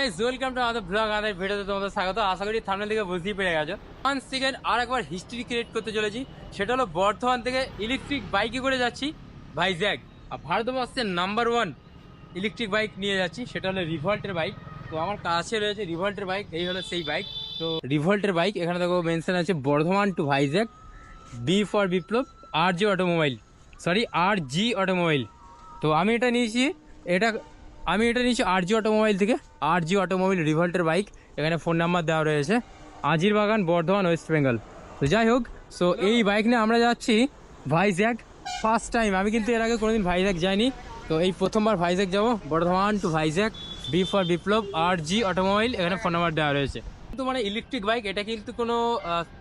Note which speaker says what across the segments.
Speaker 1: Welcome to আমাদের blog আমাদের ভিডিওতে তোমাদের স্বাগত। আশা করি থামনে থেকে বুঝতেই পেরে গেছো। ওয়ান সেকেন্ড আর একবার হিস্ট্রি ক্রিয়েট করতে চলেছি। সেটা হলো বর্ধমান থেকে ইলেকট্রিক বাইকে করে যাচ্ছি ভাইজ্যাগ আর ভারতবর্ষের নাম্বার ওয়ান ইলেকট্রিক বাইক নিয়ে যাচ্ছি। সেটা হলো রিভল্টের বাইক তো আমার কাছে রয়েছে রিভল্টের বাইক এই হলো সেই বাইক তো রিভল্টের বাইক এখানে দেখো মেনশন আছে Bardhaman to Vizag B for Biplab R G automobile sorry R G automobile তো আমি এটা নিয়েছি। এটা আমি এটা নিয়েছি আর জি অটোমোবাইল থেকে। আর জি অটোমোবাইল রিভল্টের বাইক এখানে ফোন নাম্বার দেওয়া রয়েছে। আজির বাগান, বর্ধমান ওয়েস্ট বেঙ্গল তো যাই হোক সো এই বাইক নিয়ে আমরা যাচ্ছি ভাইজ্যাক ফার্স্ট টাইম আমি কিন্তু এর আগে কোনোদিন ভাইজ্যাক যাইনি। তো এই প্রথমবার ভাইজ্যাক যাব। Bardhaman to Vizag B for Biplab R G automobile এখানে ফোন নাম্বার দেওয়া রয়েছে। কিন্তু মানে ইলেকট্রিক বাইক এটা কিন্তু কোনো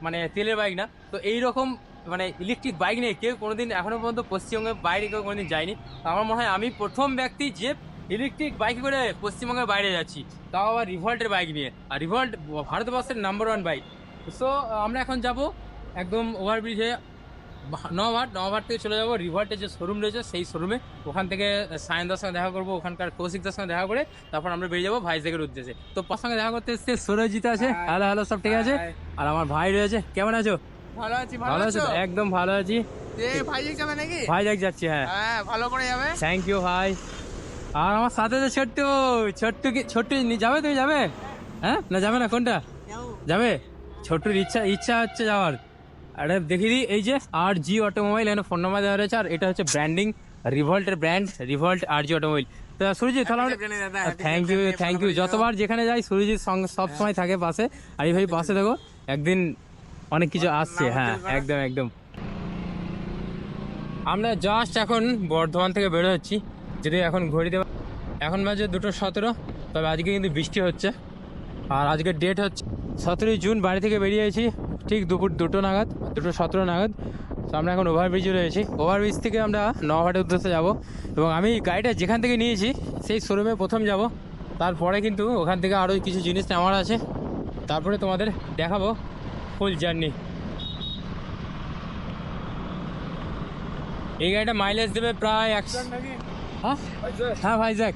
Speaker 1: মানে তেলের বাইক না। তো এই রকম মানে ইলেকট্রিক বাইক নিয়ে কেউ কোনোদিন এখনও পর্যন্ত পশ্চিমবঙ্গের বাইরে কেউ কোনোদিন যায়নি। আমার মনে হয় আমি প্রথম ব্যক্তি যে ইলেকট্রিক বাইকে করে পশ্চিমবঙ্গের বাইরে যাচ্ছি। তাও আবার রিভল্টের বাইক নিয়ে। আর রিভল্ট ভারতবর্ষের নাম্বার ওয়ান বাইক সো আমরা এখন যাব একদম ওভারব্রিজে নভাট নভাট থেকে চলে যাব রিভার্টের যে শোরুম রয়েছে সেই শোরুমে ওখান থেকে সায়নদার সঙ্গে দেখা করব ওখানকার কৌশিকদার সঙ্গে দেখা করে। তারপর আমরা বেরিয়ে যাব ভাইজ্যাগের উদ্দেশ্যে। তো পার সঙ্গে দেখা করতে এসছে সুরজিৎ আছে। হ্যালো হ্যালো সব ঠিক আছে? আর আমার ভাই রয়েছে। কেমন আছো?
Speaker 2: ভালো আছি
Speaker 1: ভালো আছো? একদম ভালো আছি।
Speaker 2: এই ভাই যাবে নাকি?
Speaker 1: যাচ্ছি হ্যাঁ।
Speaker 2: হ্যাঁ ভালো করে যাবে।
Speaker 1: থ্যাংক ইউ ভাই। আর আমার সাথে তো ছোট্ট ছোট্ট কি ছোট্ট যাবে তুমি যাবে? হ্যাঁ? না যাবে না কোনটা? যাবে? ছোট্টুর ইচ্ছা ইচ্ছা হচ্ছে যাওয়ার। আরে দেখিয়ে দিই এই যে আর জি অটোমোবাইল এখানে ফোন নাম্বার দেওয়া রয়েছে আর এটা হচ্ছে branding রিভল্টের brand Revolt R G automobile তো সুরজিৎ তাহলে থ্যাংক ইউ থ্যাংক ইউ যতবার যেখানে যাই সুরজিৎ সঙ্গে সব সময় থাকে পাশে। আর এই ভাই পাশে দেখো একদিন অনেক কিছু আসছে হ্যাঁ একদম একদম। আমরা জাস্ট এখন বর্ধমান থেকে বেরো হচ্ছি। যদি এখন ঘড়িতে এখন বাজে দুটো সতেরো, তবে আজকে কিন্তু বৃষ্টি হচ্ছে। আর আজকের ডেট হচ্ছে সতেরোই জুন, বাড়ি থেকে বেরিয়েছি ঠিক দুপুর দুটো নাগাদ, দুটো সতেরো নাগাদ। তো আমরা এখন ওভারব্রিজে রয়েছি। ওভারব্রিজ থেকে আমরা নহাটের উদ্দেশ্যে যাব এবং আমি গাড়িটা যেখান থেকে নিয়েছি সেই শোরুমে প্রথম যাব। তারপরে কিন্তু ওখান থেকে আরও কিছু জিনিস নেওয়ার আছে। তারপরে তোমাদের দেখাবো ফুল জার্নি এই গাড়িটা মাইলেজ দেবে প্রায় একশো হ্যাঁ? হ্যাঁ ভাইজ্যাক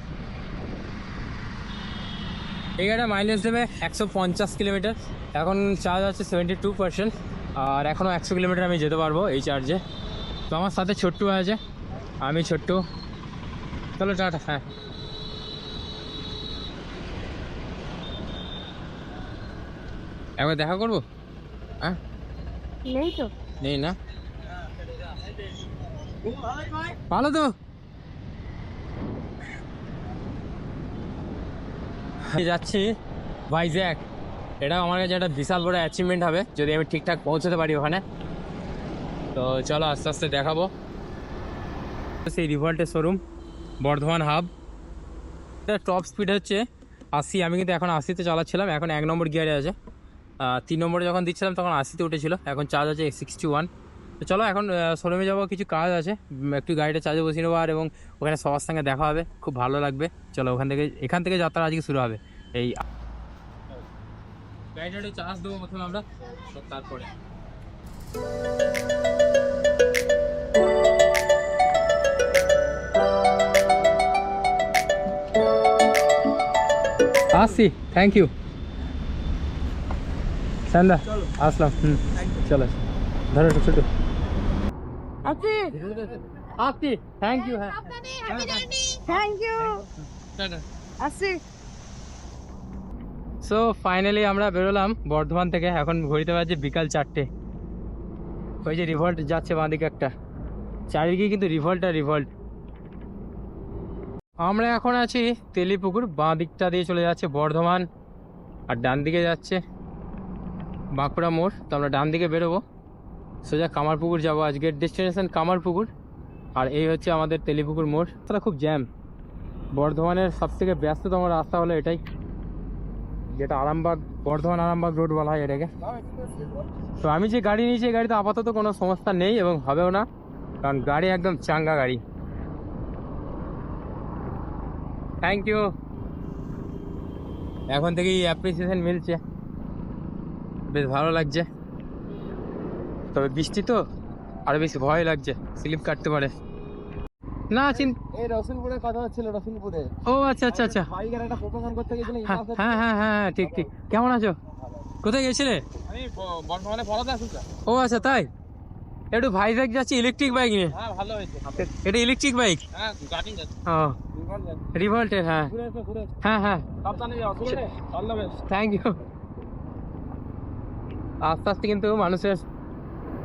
Speaker 1: এই গাড়িটা মাইলেজ দেবে একশো পঞ্চাশ কিলোমিটার এখন চার্জ আছে সেভেন্টি টু পার্সেন্ট আর এখনও একশো কিলোমিটার আমি যেতে পারব এই চার্জে তো আমার সাথে ছোট্টু আছে আমি ছোট্টু। চলো টাটা হ্যাঁ। একবার দেখা করব? হ্যাঁ?
Speaker 3: নেই তো।
Speaker 1: নেই না? ভালো তো? যাচ্ছি ভাইজ্যাক। এটা আমার কাছে একটা বিশাল বড় অ্যাচিভমেন্ট হবে, যদি আমি ঠিকঠাক পৌঁছতে পারি ওখানে। তো চলো আস্তে আস্তে দেখাবো। সেই রিভল্টের শোরুম বর্ধমান হাব এটা টপ স্পিড হচ্ছে আশি, আমি কিন্তু এখন আশিতে চালাচ্ছিলাম, এখন এক নম্বর গিয়ারে আছে। তিন নম্বরে যখন দিচ্ছিলাম, তখন আশিতে উঠেছিল, এখন চার্জ আছে সিক্সটি ওয়ান তো চলো এখন শোরুমে যাব, কিছু কাজ আছে। একটু গাড়িটা চার্জে বসিয়ে নেব আর এবং ওখানে সবার সঙ্গে দেখা হবে। খুব ভালো লাগবে। চলো ওখান থেকে, এখান থেকে যাত্রা আজকে শুরু হবে। এই গাড়িটা একটু চার্জ দেবো প্রথমে আমরা তারপরে। আসছি থ্যাংক ইউ সন্ধ্যা আসলাম, হুম, চলো। ধরো ছোটো। থ্যাংক ইউ হ্যাঁ।
Speaker 3: থ্যাংক ইউ আসি
Speaker 1: সো ফাইনালি আমরা বেরোলাম। বর্ধমান থেকে এখন ঘড়িতে বাজে বিকাল চারটে। ওই যে রিভল্ট যাচ্ছে বাঁদিকে একটা। চারিদিকে কিন্তু রিভল্ট আর রিভল্ট আমরা এখন আছি তেলিপুকুর বাঁ দিকটা দিয়ে চলে যাচ্ছে বর্ধমান। আর ডান দিকে যাচ্ছে বাঁকুড়া মোড়। তো আমরা ডান দিকে বেরোবো। সোজা কামারপুকুর যাব আজকের ডেস্টিনেশন কামারপুকুর। আর এই হচ্ছে আমাদের তেলিপুকুর মোড়। তাহলে খুব জ্যাম বর্ধমানের সবথেকে ব্যস্ততম রাস্তা হলো এটাই। যেটা আরামবাগ, বর্ধমান আরামবাগ রোড বলা হয় এটাকে। তো আমি যে গাড়ি নিয়েছি, এই গাড়িতে আপাতত কোনো সমস্যা নেই এবং হবেও না। কারণ গাড়ি একদম চাঙ্গা গাড়ি। থ্যাংক ইউ এখন থেকেই অ্যাপ্রিসিয়েশন মিলছে। বেশ ভালো লাগছে। তবে বৃষ্টি তো আরও বেশি ভয় লাগছে স্লিপ কাটতে পারে। না চিন
Speaker 2: এই রসুলপুরে কথা হচ্ছিল রসুলপুরে।
Speaker 1: ও আচ্ছা আচ্ছা আচ্ছা।
Speaker 2: বাইকের একটা প্রোগ্রাম করতে গেছিল
Speaker 1: হ্যাঁ হ্যাঁ হ্যাঁ হ্যাঁ হ্যাঁ, ঠিক ঠিক। কেমন আছো? কোথায় গেছিলে?
Speaker 2: আমি বর্তমানে পড়াতে আসি
Speaker 1: ও আচ্ছা তাই? একটু ভাইজ্যাক যাচ্ছি ইলেকট্রিক বাইক নিয়ে।
Speaker 2: হ্যাঁ ভালো হয়েছে
Speaker 1: এটা ইলেকট্রিক বাইক
Speaker 2: হ্যাঁ গাড়ি যাচ্ছে।
Speaker 1: ও রিভল্টের হ্যাঁ। হ্যাঁ হ্যাঁ।
Speaker 2: সাবধানে যাও ঠিক আছে all the best
Speaker 1: thank you আস্তে আস্তে কিন্তু মানুষের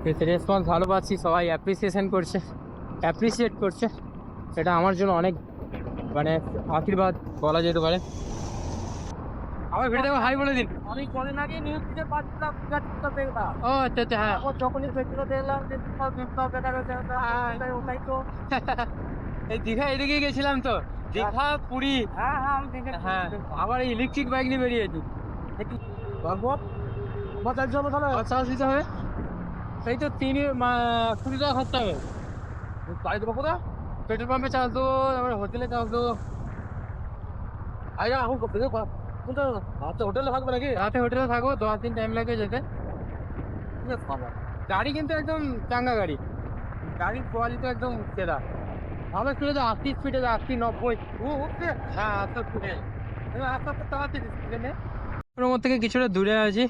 Speaker 1: রেসপন্স ভালো পাচ্ছি সবাই অ্যাপ্রিসিয়েশন করছে অ্যাপ্রিসিয়েট করছে। এটা আমার জন্য অনেক মানে আশীর্বাদ বলা যেতে পারে। আমার ভিডিও হাই বলে দিন।
Speaker 2: আমি পরে আগে নিউজ দিতে পারছিলাম দেখলাম
Speaker 1: ও আচ্ছা আচ্ছা হ্যাঁ।
Speaker 2: ও যখনই পেট্রোল দেখলাম যে তাই ওটাই তো।
Speaker 1: এই দীঘা এদিকে গেছিলাম তো। দীঘা পুরী।
Speaker 2: হ্যাঁ হ্যাঁ আমি দেখে
Speaker 1: হ্যাঁ আবার ইলেকট্রিক বাইক নিয়ে বেরিয়েছি
Speaker 2: ভগবত বাজার জন্য তাহলে।
Speaker 1: দিতে হবে সেই তো তিন কুড়ি টাকা খরচা হবে
Speaker 2: গাড়ি দেবো কোথায়?
Speaker 1: পেট্রোল পাম্পে চার্জ দেবো তারপরে হোটেলে চার্জ দেবো
Speaker 2: আরে এখন কোনটা আচ্ছা হোটেলে থাকবে নাকি?
Speaker 1: রাতে হোটেলে থাকব দশ দিন টাইম লাগবে যেতে।
Speaker 2: ঠিক আছে
Speaker 1: গাড়ি কিন্তু একদম চাঙ্গা গাড়ি। গাড়ির কোয়ালিটি একদম সেরা। আমার স্পিডে তো আশি স্পিডে আশি নব্বই।
Speaker 2: ও ওকে
Speaker 1: হ্যাঁ আস্তে আস্তে আস্তে আস্তে চালাচ্ছি স্পিডে ওর মধ্যে থেকে কিছুটা দূরে আছি।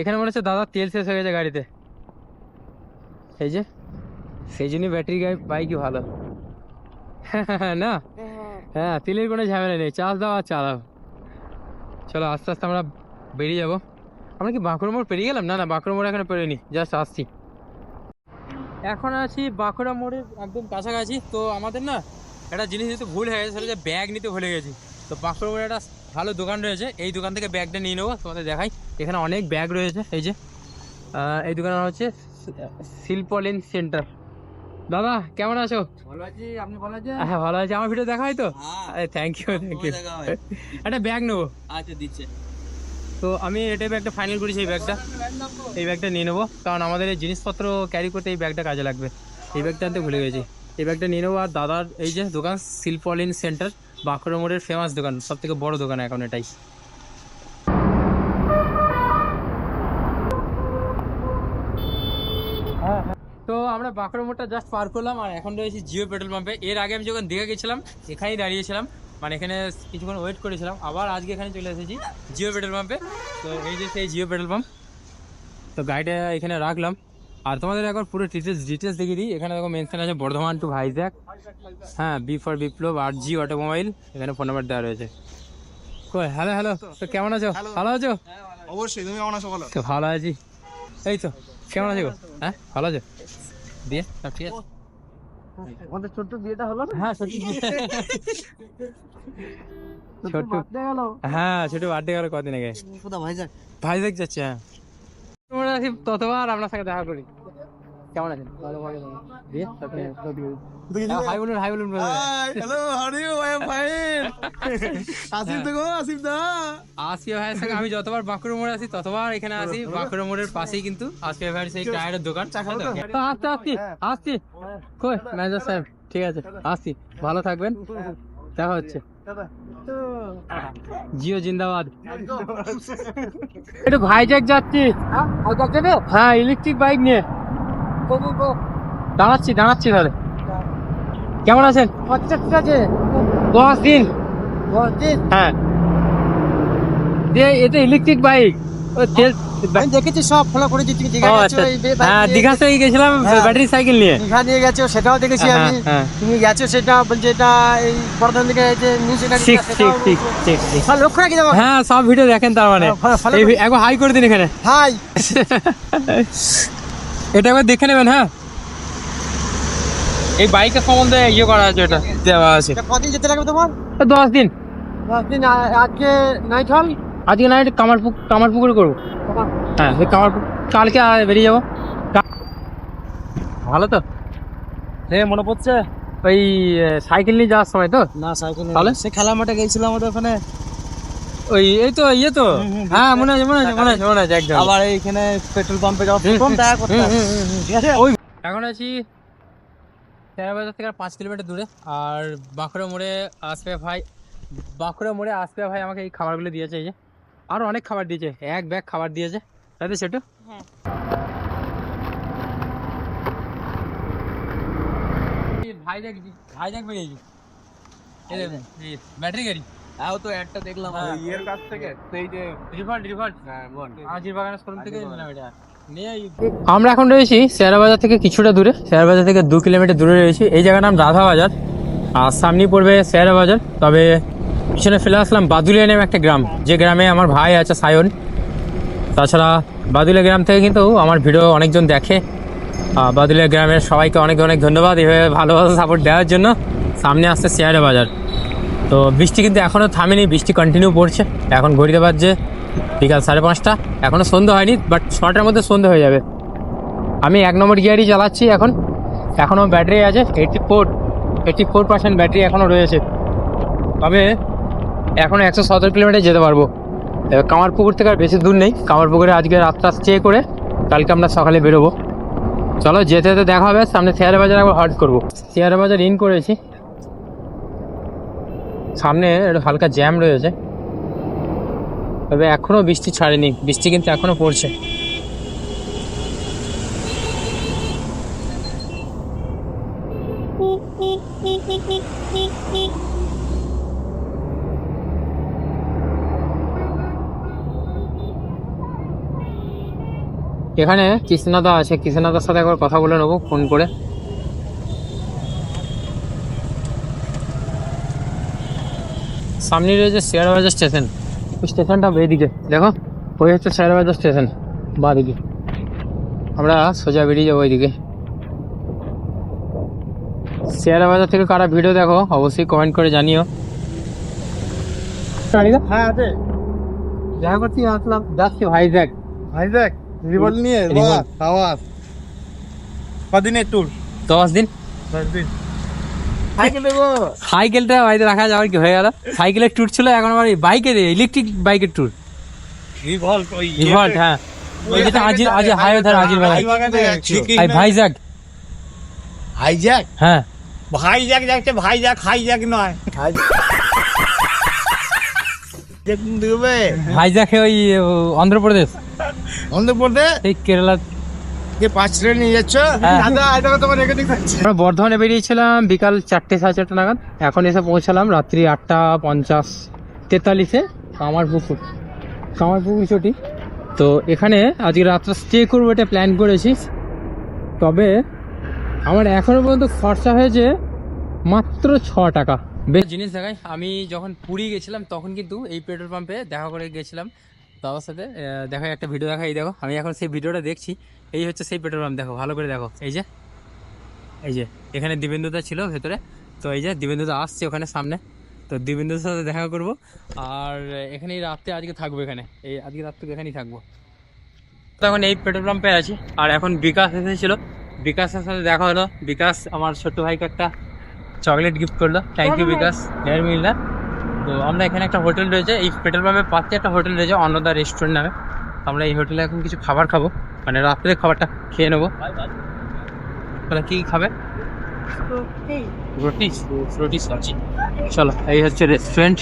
Speaker 1: এখানে মনে হচ্ছে দাদা তেল শেষ হয়ে গেছে গাড়িতে। এই যে সেই জন্যই ব্যাটারি বাইকই ভালো। না? হ্যাঁ। তেলের কোনো ঝামেলা নেই। চার্জ দাও আর চালাও চলো আস্তে আস্তে আমরা বেরিয়ে যাব। আমরা কি বাঁকুড়া মোড় পেরিয়ে গেলাম? না না বাঁকুড়া মোড় এখানে পেরিয়ে নি জাস্ট আসছি। এখন আছি বাঁকুড়া মোড়ের একদম কাছাকাছি। তো আমাদের না একটা জিনিস যেহেতু ভুল হয়ে গেছে সেটা যে ব্যাগ নিতে ভুলে গেছি। তো বাঁকুড়া মোড়ে একটা ভালো দোকান রয়েছে। এই দোকান থেকে ব্যাগটা নিয়ে নেব। তোমাদের দেখাই। এখানে অনেক ব্যাগ রয়েছে। এই যে এই দোকানের হচ্ছে শিল্পলেন সেন্টার। দাদা কেমন আছো?
Speaker 2: ভালো আছি আপনি ভালো আছেন?
Speaker 1: হ্যাঁ ভালো আছি। আমার ভিডিও দেখা হয় তো? থ্যাংক ইউ থ্যাংক ইউ একটা ব্যাগ নেব?
Speaker 2: আচ্ছা দিচ্ছে।
Speaker 1: তো আমি এটা ব্যাগটা ফাইনাল করেছি এই ব্যাগটা এই ব্যাগটা নিয়ে নেব। কারণ আমাদের এই জিনিসপত্র ক্যারি করতে এই ব্যাগটা কাজে লাগবে। এই ব্যাগটা আনতে ভুলে গেছি। এই ব্যাগটা নিয়ে নেব। আর দাদার এই যে দোকান শিল্পলিন সেন্টার বাঁকুড়া মোড়ের ফেমাস দোকান সব থেকে বড় দোকান এখন এটাই। আমরা বাঁকুড়া মোড়টা জাস্ট পার করলাম আর এখন রয়েছি জিও পেট্রোল পাম্পে। এর আগে আমি যখন দীঘা গেছিলাম এখানেই দাঁড়িয়েছিলাম। মানে এখানে কিছুক্ষণ ওয়েট করেছিলাম। আবার আজকে এখানে চলে এসেছি জিও পেট্রোল পাম্পে। তো এই যে সেই জিও পেট্রোল পাম্প। তো গাড়িটা এখানে রাখলাম। আর তোমাদের একবার পুরো ডিটেলস ডিটেলস দেখিয়ে দিই। এখানে দেখো মেনশন আছে বর্ধমান টু ভাইজ্যাক হ্যাঁ B for Biplab R G automobile এখানে ফোন নাম্বার দেওয়া রয়েছে। কই হ্যালো হ্যালো তো কেমন আছো? ভালো আছো?
Speaker 2: অবশ্যই তুমি কেমন আছো বলো?
Speaker 1: তো ভালো আছি। এই তো কেমন আছো? হ্যাঁ ভালো আছো? দিয়ে সব ঠিক আছে।
Speaker 2: আমাদের ছোট্ট বিয়েটা হলো না?
Speaker 1: হ্যাঁ ছোট্ট
Speaker 2: গেল।
Speaker 1: হ্যাঁ ছোট বার্থডে গেল কদিন আগে।
Speaker 2: ভাইজাক
Speaker 1: ভাইজাক যাচ্ছে হ্যাঁ তোমরা ততবার আপনার সাথে দেখা করি। কেমন আছেন? দিয়ে হাই বলুন হাই বলুন
Speaker 2: hello how are you I am fine Asif তো আসিফ দা।
Speaker 1: আসিয়া ভাইয়ের সঙ্গে আমি যতবার বাঁকুড়া মোড়ে আসি ততবার এখানে আসি বাঁকুড়া মোড়ের পাশেই কিন্তু আসিয়া ভাইয়ের সেই টায়ারের দোকান। তো? আসতে আসছি আসছি কই ম্যানেজার সাহেব? ঠিক আছে আসছি। ভালো থাকবেন। দেখা হচ্ছে। জিও জিন্দাবাদ। একটু ভাইজ্যাক যাচ্ছি হ্যাঁ ইলেকট্রিক বাইক নিয়ে। দাঁড়াচ্ছি দাঁড়াচ্ছি তাহলে। কেমন আছেন?
Speaker 2: আছে।
Speaker 1: দশ দিন। হ্যাঁ। এটা ইলেকট্রিক বাইক
Speaker 2: আমি দেখেছি সব ফলো তুমি
Speaker 1: আচ্ছা। হ্যাঁ দীঘা থেকে গেছিলাম
Speaker 2: হ্যাঁ।
Speaker 1: ব্যাটারি সাইকেল নিয়ে।
Speaker 2: দীঘা নিয়ে গেছো সেটাও দেখেছি
Speaker 1: হ্যাঁ,
Speaker 2: আমি। তুমি গেছো সেটা এটা এই বর্ধমান থেকে যে নিউজ
Speaker 1: ঠিক ঠিক ঠিক ঠিক।
Speaker 2: লক্ষ্য রাখি যাব
Speaker 1: হ্যাঁ সব ভিডিও দেখেন তার মানে।
Speaker 2: করি।
Speaker 1: একবার হাই করে দিন এখানে।
Speaker 2: হাই।
Speaker 1: এটা একবার দেখে নেবেন হ্যাঁ? এই বাইকের সম্বন্ধে ইয়ে করা আছে এটা। দেওয়া আছে।
Speaker 2: কদিন যেতে লাগবে তোমার?
Speaker 1: তো দশ দিন।
Speaker 2: দশ দিন আজকে নাইট হল
Speaker 1: আজকে নাইট কামারপুক কামারপুকুরে করব। হ্যাঁ ওই কামারপুক কালকে আ- বেরিয়ে যাব। ভালো তো?
Speaker 2: হে মনে পড়ছে
Speaker 1: ওই সাইকেল নিয়ে যাওয়ার সময় তো?
Speaker 2: না সাইকেল
Speaker 1: তাহলে?
Speaker 2: সে খেলা মাঠে গেছিলাম আমাদের ওখানে।
Speaker 1: ওই এই তো ইয়ে তো। হ্যাঁ মনে আছে মনে আছে মনে আছে মনে আছে একদম।
Speaker 2: আবার এইখানে পেট্রোল পাম্পে প্রথম দেখা করতে
Speaker 1: হুম।
Speaker 2: ঠিক আছে?
Speaker 1: ওই এখন আছি তেরো বাজার থেকে আর পাঁচ কিলোমিটার দূরে। আর বাঁকুড়া মোড়ে আসবে ভাই বাঁকুড়া মোড়ে আসবে ভাই আমাকে এই খাবারগুলো দিয়েছে এই যে। আরও অনেক খাবার দিয়েছে এক ব্যাগ খাবার দিয়েছে। তাই তো সেটু ভাইজাগ ভাইজাগ বেরিয়েছি এই দেখুন ব্যাটারি গাড়ি।
Speaker 2: তো একটা দেখলাম
Speaker 1: হ্যাঁ।
Speaker 2: ইয়ের কাছ থেকে সেই যে
Speaker 1: রিফান্ড রিফান্ড
Speaker 2: হ্যাঁ বল।
Speaker 1: আজির বাগানের শোরুম থেকে নিলাম এটা। আমরা এখন রয়েছি শেয়ার বাজার থেকে কিছুটা দূরে। শেয়ার বাজার থেকে দু কিলোমিটার দূরে রয়েছি। এই জায়গার নাম রাধা বাজার আর সামনেই পড়বে শেয়ার বাজার তবে পিছনে ফেলে আসলাম বাদুলিয়া নামে একটা গ্রাম। যে গ্রামে আমার ভাই আছে সায়ন। তাছাড়া বাদুলিয়া গ্রাম থেকে কিন্তু আমার ভিডিও অনেকজন দেখে। বাদুলিয়া গ্রামের সবাইকে অনেক অনেক ধন্যবাদ এভাবে ভালোভাবে সাপোর্ট দেওয়ার জন্য। সামনে আসছে শেয়ারে বাজার তো বৃষ্টি কিন্তু এখনও থামেনি, বৃষ্টি কন্টিনিউ পড়ছে। এখন ঘড়িতে বাজছে বিকাল সাড়ে পাঁচটা। এখনও সন্ধ্যা হয়নি বাট ছটার মধ্যে সন্ধ্যা হয়ে যাবে। আমি এক নম্বর গিয়ারই চালাচ্ছি এখন। এখনও ব্যাটারি আছে eighty four eighty four percent battery এখনও রয়েছে। তবে এখনও একশো সতেরো কিলোমিটার যেতে পারব। এবার কামারপুকুর থেকে আর বেশি দূর নেই। কামারপুকুরে আজকে রাতটা স্টে করে কালকে আমরা সকালে বেরোবো। চলো যেতে যেতে দেখা হবে, সামনে শেয়ারে বাজার একবার হল্ট করব। শেয়ারে বাজার ইন করেছি। সামনে একটু হালকা জ্যাম রয়েছে। তবে এখনও বৃষ্টি ছাড়েনি। বৃষ্টি কিন্তু এখনও পড়ছে। এখানে কৃষ্ণদা আছে। কৃষ্ণদার সাথে একবার কথা বলে নেব, ফোন করে। সামনে রয়েছে শেয়ার বাজার স্টেশন ওই স্টেশনটা এদিকে দেখো ওই হচ্ছে শেয়ার বাজার স্টেশন বাঁ দিকে আমরা সোজা বেরিয়ে যাব ওইদিকে। শেয়ার বাজার থেকে কারা ভিডিও দেখো অবশ্যই কমেন্ট করে জানিও।
Speaker 2: হ্যাঁ আছে।
Speaker 1: দেখা করছি আসলাম। যাচ্ছি ভাইজ্যাক
Speaker 2: ভাইজ্যাক রিবল নিয়ে। কদিনের ট্যুর
Speaker 1: দশ দিন।
Speaker 2: দশ দিন।
Speaker 1: সাইকেলটা বাড়িতে রাখা যাওয়ার কি হয়ে গেল। সাইকেলের ট্যুর ছিল এখন আমার বাইকের ইলেকট্রিক বাইকের ট্যুর রিভল্ট হ্যাঁ। ওই যেটা আজির আজ হাইওয়ে ধার আজির ভাই হ্যাঁ।
Speaker 2: যাচ্ছে নয়।
Speaker 1: অন্ধ্রপ্রদেশ।
Speaker 2: অন্ধ্রপ্রদেশ?
Speaker 1: এই কেরালা
Speaker 2: পাঁচ ট্রেন নিয়ে যাচ্ছ?
Speaker 1: হ্যাঁ। আমরা বর্ধমানে বেরিয়েছিলাম বিকাল চারটে সাড়ে চারটে নাগাদ। এখন এসে পৌঁছালাম রাত্রি আটটা পঞ্চাশ তেতাল্লিশে কামারপুকুর। কামারপুকুর চটি তো এখানে আজকে রাত্রে স্টে করব এটা প্ল্যান করেছি তবে আমার এখনও পর্যন্ত খরচা হয়েছে মাত্র ছ টাকা। বেশ জিনিস দেখাই। আমি যখন পুরী গেছিলাম তখন কিন্তু এই পেট্রোল পাম্পে দেখা করে গেছিলাম। দাদার সাথে দেখো একটা ভিডিও দেখা এই দেখো আমি এখন সেই ভিডিওটা দেখছি। এই হচ্ছে সেই পেট্রোল পাম্প দেখো ভালো করে দেখো। এই যে এই যে এখানে দিবেন্দুদা ছিল ভেতরে। তো এই যে দিবেন্দুদা আসছে ওখানে সামনে। তো দিবেন্দুর সাথে দেখা করব। আর এখানেই রাত্রে আজকে থাকব এখানে। এই আজকে রাত্রে এখানেই থাকব। তো এখন এই পেট্রোল পাম্পে আছি। আর এখন বিকাশ এসেছিল। বিকাশের সাথে দেখা হলো। বিকাশ আমার ছোট্ট ভাইকে একটা চকলেট গিফট করল। Thank you Bikash. ডেয়ার মিলনা তো আমরা এখানে একটা হোটেল রয়েছে। এই পেট্রোল পাম্পের পাশে একটা হোটেল রয়েছে অন্নদা রেস্টুরেন্ট নামে। আমরা এই হোটেলে এখন কিছু খাবার খাব। মানে রাত্রে খাবারটা খেয়ে নেব। তাহলে কি খাবে? রুটি। রুটি সবজি। চলো, এই হচ্ছে রেস্টুরেন্ট।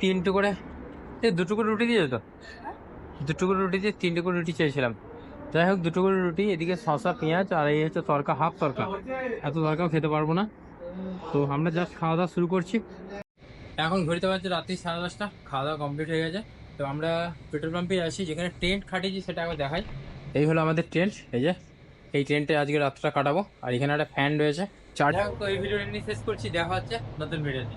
Speaker 1: তিনটে করে দুটো করে রুটি দিয়ে তো? দুটো করে রুটি দিয়ে তিনটে করে রুটি চেয়েছিলাম। যাই হোক, দুটো করে রুটি, এদিকে শসা, পেঁয়াজ, আর এই হচ্ছে তরকা, হাফ তরকা। এত তরকাও খেতে পারব না। তো আমরা জাস্ট খাওয়া দাওয়া শুরু করছি। এখন ঘড়িতে পারছি রাত্রি সাড়ে দশটা, খাওয়া দাওয়া কমপ্লিট হয়ে গেছে। তো আমরা পেট্রোল পাম্পে আছি যেখানে টেন্ট খাটিয়েছি সেটা আবার দেখাই। এই হলো আমাদের টেন্ট এই যে, এই টেন্টে আজকে রাতটা কাটাবো। আর এখানে একটা ফ্যান রয়েছে চার্জ তো এই ভিডিও শেষ করছি, দেখা হচ্ছে নতুন ভিডিওতে